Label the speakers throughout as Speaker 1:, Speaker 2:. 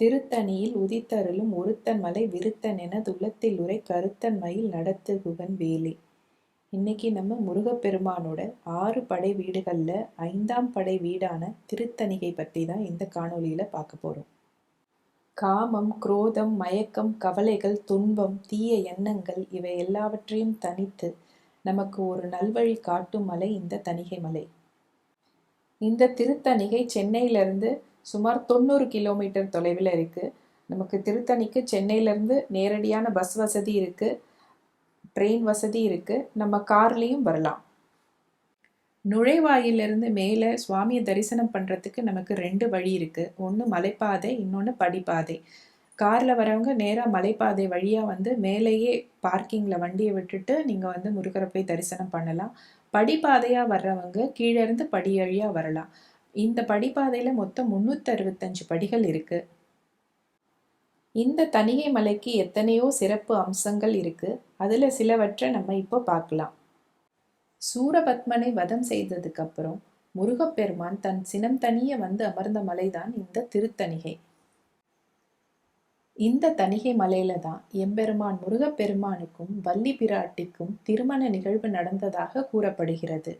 Speaker 1: திருத்தணியில் உதித்தருளும் ஒருத்தன் மலை விருத்தன் என துள்ளத்தில் உரை கருத்தன் மயில் நடத்து குகன் வேலி. இன்னைக்கு நம்ம முருகப்பெருமானோட ஆறு படை வீடுகளில் ஐந்தாம் படை வீடான திருத்தணிகை பற்றி தான் இந்த காணொலியில் பார்க்க போகிறோம் காமம் குரோதம் மயக்கம் கவலைகள் துன்பம் தீய எண்ணங்கள் இவை எல்லாவற்றையும் தனித்து நமக்கு ஒரு நல்வழி காட்டும் மலை இந்த தணிகை மலை. இந்த திருத்தணிகை சென்னையிலிருந்து சுமார் தொண்ணூறு கிலோமீட்டர் தொலைவில் இருக்குது நமக்கு திருத்தணிக்கு சென்னையிலேருந்து நேரடியான பஸ் வசதி இருக்குது ட்ரெயின் வசதி இருக்குது நம்ம கார்லேயும் வரலாம். நுழைவாயிலிருந்து மேலே சுவாமியை தரிசனம் பண்ணுறதுக்கு நமக்கு ரெண்டு வழி இருக்குது ஒன்று மலைப்பாதை இன்னொன்று படிப்பாதை. காரில் வரவங்க நேராக மலைப்பாதை வழியாக வந்து மேலேயே பார்க்கிங்கில் வண்டியை விட்டுட்டு நீங்கள் வந்து முருகரை போய் தரிசனம் பண்ணலாம். படிப்பாதையாக வர்றவங்க கீழே இருந்து படி வழியாக வரலாம். இந்த படிப்பாதையில் மொத்தம் முந்நூற்றறுபத்தஞ்சு படிகள் இருக்குது இந்த தனிகை மலைக்கு எத்தனையோ சிறப்பு அம்சங்கள் இருக்குது அதில் சிலவற்றை நம்ம இப்போ பார்க்கலாம். சூரபத்மனை வதம் செய்ததுக்கப்புறம் முருகப்பெருமான் தன் சினம் தனிய வந்து அமர்ந்த மலைதான் இந்த திருத்தணிகை. இந்த தணிகை மலையில தான் எம்பெருமான் முருகப்பெருமானுக்கும் வள்ளி பிராட்டிக்கும் திருமண நிகழ்வு நடந்ததாக கூறப்படுகிறது.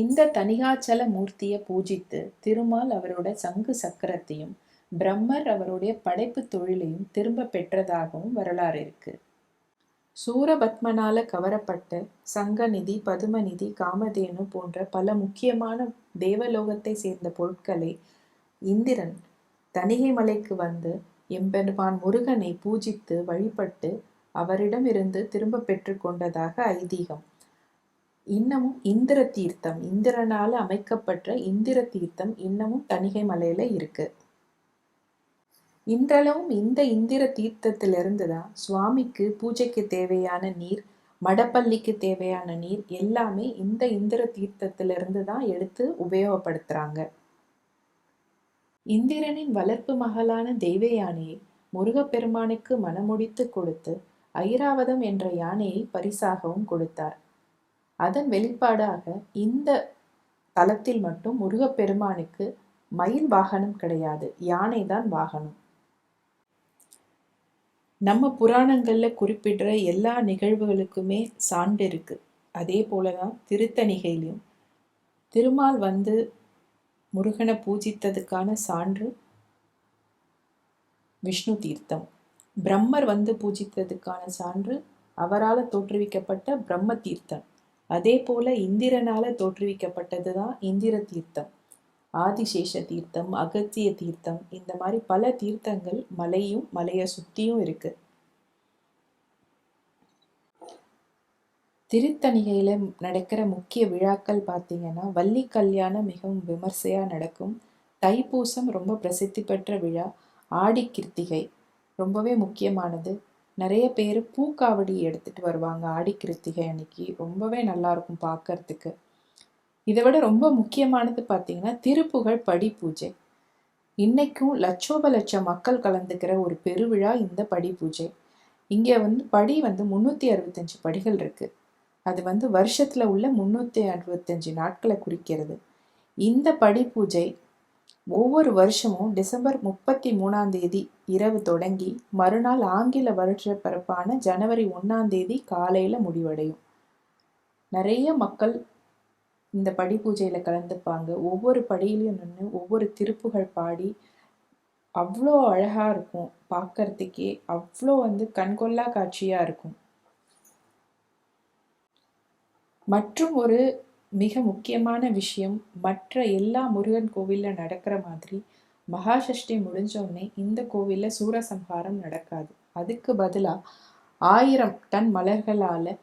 Speaker 1: இந்த தனிகாச்சல மூர்த்தியை பூஜித்து திருமால் அவரோட சங்கு சக்கரத்தையும் பிரம்மர் அவருடைய படைப்பு தொழிலையும் திரும்ப பெற்றதாகவும் வரலாறு இருக்கு. சூரபத்மனால கவரப்பட்ட சங்கநிதி பதுமநிதி காமதேனு போன்ற பல முக்கியமான தேவலோகத்தை சேர்ந்த பொருட்களை இந்திரன் தனிகை மலைக்கு வந்து எம்பெருமான் முருகனை பூஜித்து வழிபட்டு அவரிடமிருந்து திரும்ப பெற்று கொண்டதாக ஐதீகம். இன்னமும் இந்திர தீர்த்தம் இந்திரனால் அமைக்கப்பட்ட இந்திர தீர்த்தம் இன்னமும் தணிகை மலையில் இருக்கு. இன்றளவும் இந்த இந்திர தீர்த்தத்திலிருந்து தான் சுவாமிக்கு பூஜைக்கு தேவையான நீர் மடப்பள்ளிக்கு தேவையான நீர் எல்லாமே இந்த இந்திர தீர்த்தத்திலிருந்து தான் எடுத்து உபயோகப்படுத்துகிறாங்க இந்திரனின் வளர்ப்பு மகளான தெய்வ யானையை முருகப்பெருமானுக்கு மனமுடித்து கொடுத்து ஐராவதம் என்ற யானையை பரிசாகவும் கொடுத்தார். அதன் வெளிப்பாடாக இந்த தலத்தில் மட்டும் முருகப்பெருமானுக்கு மயில் வாகனம் கிடையாது. யானை தான் வாகனம். நம்ம புராணங்களில் குறிப்பிடுற எல்லா நிகழ்வுகளுக்குமே சான்று இருக்கு. அதே போல தான் திருத்தணிகையிலும். திருமால் வந்து முருகனை பூஜித்ததுக்கான சான்று விஷ்ணு தீர்த்தம். பிரம்மர் வந்து பூஜித்ததுக்கான சான்று அவரால் தோற்றுவிக்கப்பட்ட பிரம்ம தீர்த்தம். அதே போல இந்திரனால தோற்றுவிக்கப்பட்டது தான் இந்திர தீர்த்தம். ஆதிசேஷ தீர்த்தம் அகத்திய தீர்த்தம் இந்த மாதிரி பல தீர்த்தங்கள் மலையும் மலையை சுத்தியும் இருக்கு. திருத்தணிகையில நடக்கிற முக்கிய விழாக்கள் பார்த்தீங்கன்னா வள்ளி கல்யாணம் மிகவும் விமர்சையா நடக்கும். தைப்பூசம் ரொம்ப பிரசித்தி பெற்ற விழா. ஆடி கிருத்திகை ரொம்பவே முக்கியமானது. நிறைய பேர் பூக்காவடி எடுத்துகிட்டு வருவாங்க. ஆடி கிருத்திகை அன்னைக்கு. ரொம்பவே நல்லாயிருக்கும் பார்க்கறதுக்கு இதை விட ரொம்ப முக்கியமானது பார்த்தீங்கன்னா திருப்புகழ் படி பூஜை இன்றைக்கும் லட்சோப லட்சம் மக்கள் கலந்துக்கிற ஒரு பெருவிழா இந்த படி பூஜை இங்கே வந்து படி வந்து முந்நூற்றி அறுபத்தஞ்சு படிகள் இருக்குது அது வந்து வருஷத்தில் உள்ள முந்நூற்றி அறுபத்தஞ்சு நாட்களை குறிக்கிறது. இந்த படி பூஜை ஒவ்வொரு வருஷமும் டிசம்பர் முப்பத்தி மூணாம் தேதி இரவு தொடங்கி மறுநாள் ஆங்கில வருஷ பிறப்பான ஜனவரி ஒன்றாம் தேதி காலையில் முடிவடையும். நிறைய மக்கள் இந்த படி பூஜையில் கலந்துப்பாங்க. ஒவ்வொரு படியிலையும் நின்று ஒவ்வொரு திருப்புகள் பாடி அவ்வளோ அழகாக இருக்கும் பார்க்கறதுக்கே அவ்வளோ வந்து கண்கொள்ளா காட்சியாக இருக்கும். மற்றும் ஒரு மிக முக்கியமான விஷயம் மற்ற எல்லா முருகன் கோவிலில் நடக்கிற மாதிரி மகாஷஷ்டி முடிஞ்சோடனே இந்த கோவிலில் சூரசம்ஹாரம் நடக்காது. அதுக்கு பதிலாக ஆயிரம் டன் மலர்களால்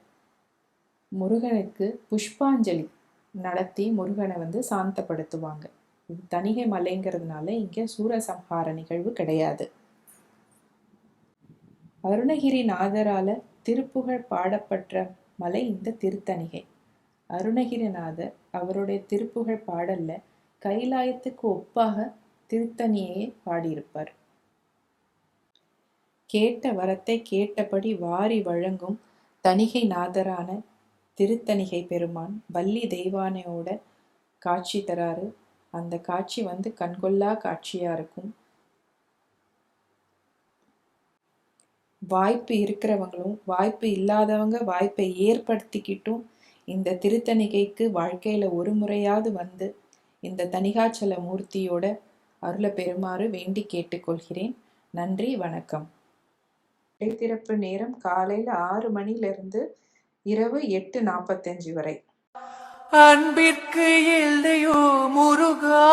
Speaker 1: முருகனுக்கு புஷ்பாஞ்சலி நடத்தி முருகனை வந்து சாந்தப்படுத்துவாங்க. இது மலைங்கிறதுனால இங்கே சூரசம்ஹார நிகழ்வு கிடையாது. அருணகிரிநாதரால் திருப்புகழ் பாடப்பட்ட மலை இந்த திருத்தணிகை. அருணகிரிநாதர் அவருடைய திருப்புகழ் பாடல்ல கைலாயத்துக்கு ஒப்பாக திருத்தணியே பாடியிருப்பார். கேட்ட வரத்தை கேட்டபடி வாரி வழங்கும் தணிகை நாதரான திருத்தணிகை பெருமான் வள்ளி தெய்வானையோட காட்சி தராரு. அந்த காட்சி வந்து கண்கொள்ளா காட்சியா இருக்கும். வாய்ப்பு இருக்கிறவங்களும் வாய்ப்பு இல்லாதவங்க வாய்ப்பை ஏற்படுத்திக்கிட்டும் இந்த திருத்தணிகைக்கு வாழ்க்கையில் ஒரு முறையாவது வந்து இந்த தணிகாச்சல மூர்த்தியோட அருளை பெறுமாறு வேண்டி கேட்டுக்கொள்கிறேன். நன்றி வணக்கம். இடைத்திறப்பு நேரம் காலையில் ஆறு மணிலிருந்து இரவு எட்டு நாற்பத்தஞ்சு வரை.
Speaker 2: அன்பிற்கு இல்லையோ முருகா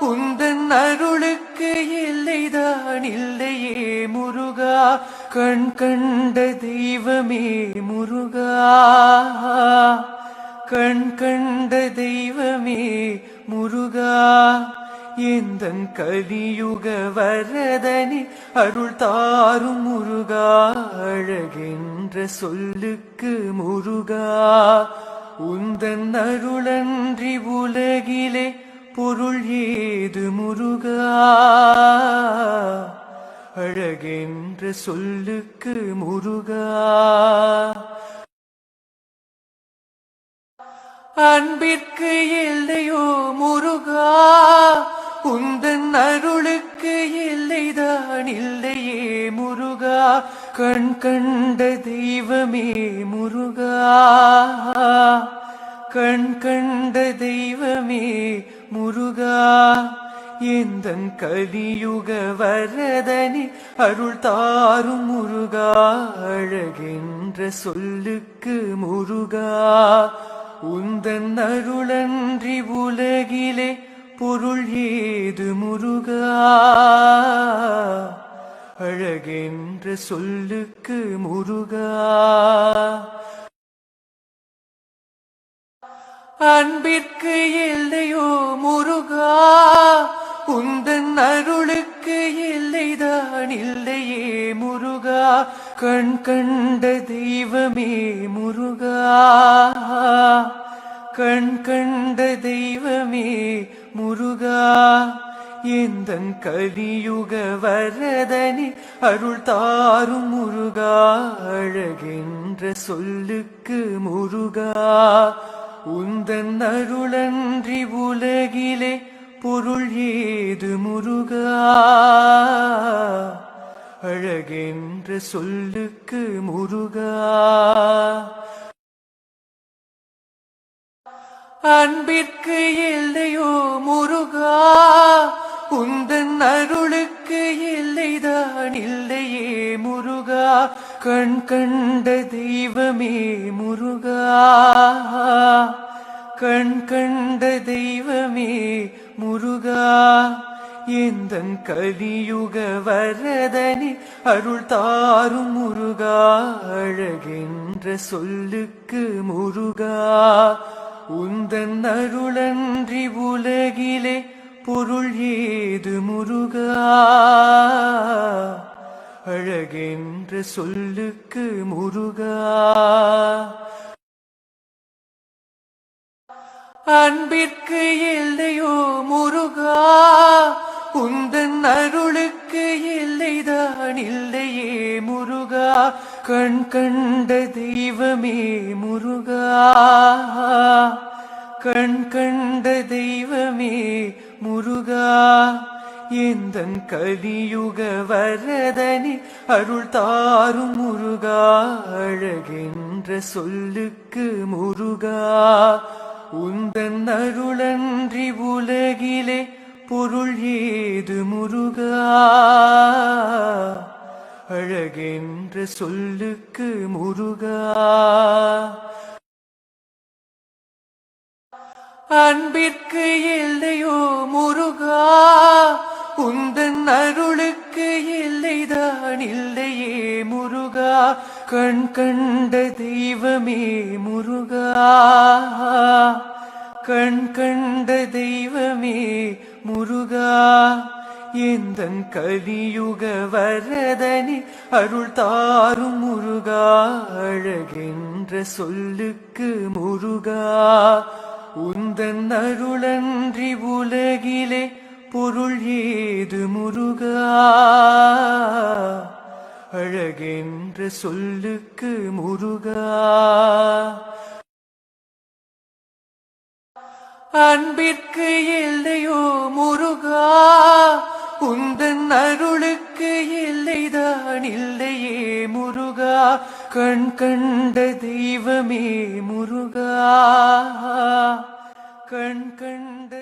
Speaker 2: உந்தன் அருளுக்கு இல்லைதான் இல்லையே முருகா. கண் கண்ட தெய்வமே முருகா. கண் கண்ட தெய்வமே முருகா. எந்த கலியுக வரதனி அருள் தாரும் முருகா. அழகென்ற சொல்லுக்கு முருகா. உந்தன் அருளன்றி உலகிலே பொருள் ஏது முருகா? அழகென்ற சொல்லுக்கு முருகா. அன்பிற்கு எல்லையோ முருகா. உந்தன் அருளுக்கு எல்லைதான் இல்லையே முருகா. கண் கண்ட தெய்வமே முருகா. கண் கண்ட தெய்வமே முருகா. எந்தன் கலியுக வரதனி அருள் தாரும் முருகா அழகென்ற சொல்லுக்கு முருகா. உந்தன் அருளன்றி உலகிலே பொருள் ஏது முருகா? அழகென்ற சொல்லுக்கு முருகா. அன்பிற்கு எல்லையோ முருகா? உந்தன் அருளுக்கு எல்லைதான் இல்லையே முருகா. கண் கண்ட தெய்வமே முருகா. கண் கண்ட தெய்வமே முருகா. எந்த கலியுக வரதனி அருள் தாரும் முருகா. அழகென்ற சொல்லுக்கு முருகா. உந்தன் அருளன்றி உலகிலே பொருள் ஏது முருகா? அழகென்ற சொல்லுக்கு முருகா? அன்பிற்கு எல்லையோ முருகா? உந்தன் அருளுக்கு எல்லைதான் இல்லையே முருகா? கண் கண்ட தெய்வமே முருகா? கண் கண்ட தெய்வமே முருகா எந்தன் கலியுக வரதனி அருள் தாரும் முருகா அழகென்ற சொல்லுக்கு முருகா. உந்தன் அருளன்றி உலகிலே பொருள் ஏது முருகா? அழகென்ற சொல்லுக்கு முருகா. அன்பிற்கு எல்லையோ முருகா உந்தன் அருளுக்கு எல்லைதான் இல்லையே முருகா. கண் கண்ட தெய்வமே முருகா கண் கண்ட தெய்வமே முருகா. எந்தன் கலியுக வரதனி அருள் தாரும் முருகா அழகென்ற சொல்லுக்கு முருகா. உந்தன் அருளன்றி உலகிலே பொருள் ஏது முருகா? அழகென்ற சொல்லுக்கு முருகா? அன்பிற்கு எல்லையோ முருகா? உந்தன் அருளுக்கு எல்லைதான் இல்லையே முருகா? கண் கண்ட தெய்வமே முருகா. கண் கண்ட தெய்வமே முருகா. எந்த கலியுக வரதனி அருள் தாரும் முருகா. அழகென்ற சொல்லுக்கு முருகா. உந்தன் அருளன்றி உலகிலே பொருள் ஏது முருகா? அழகென்ற சொல்லுக்கு முருகா. அன்பிற்கு எல்லையோ முருகா. உந்தன் அருளுக்கு எல்லை இல்லையே முருகா. கண் கண்ட தெய்வமே முருகா. கண் கண்ட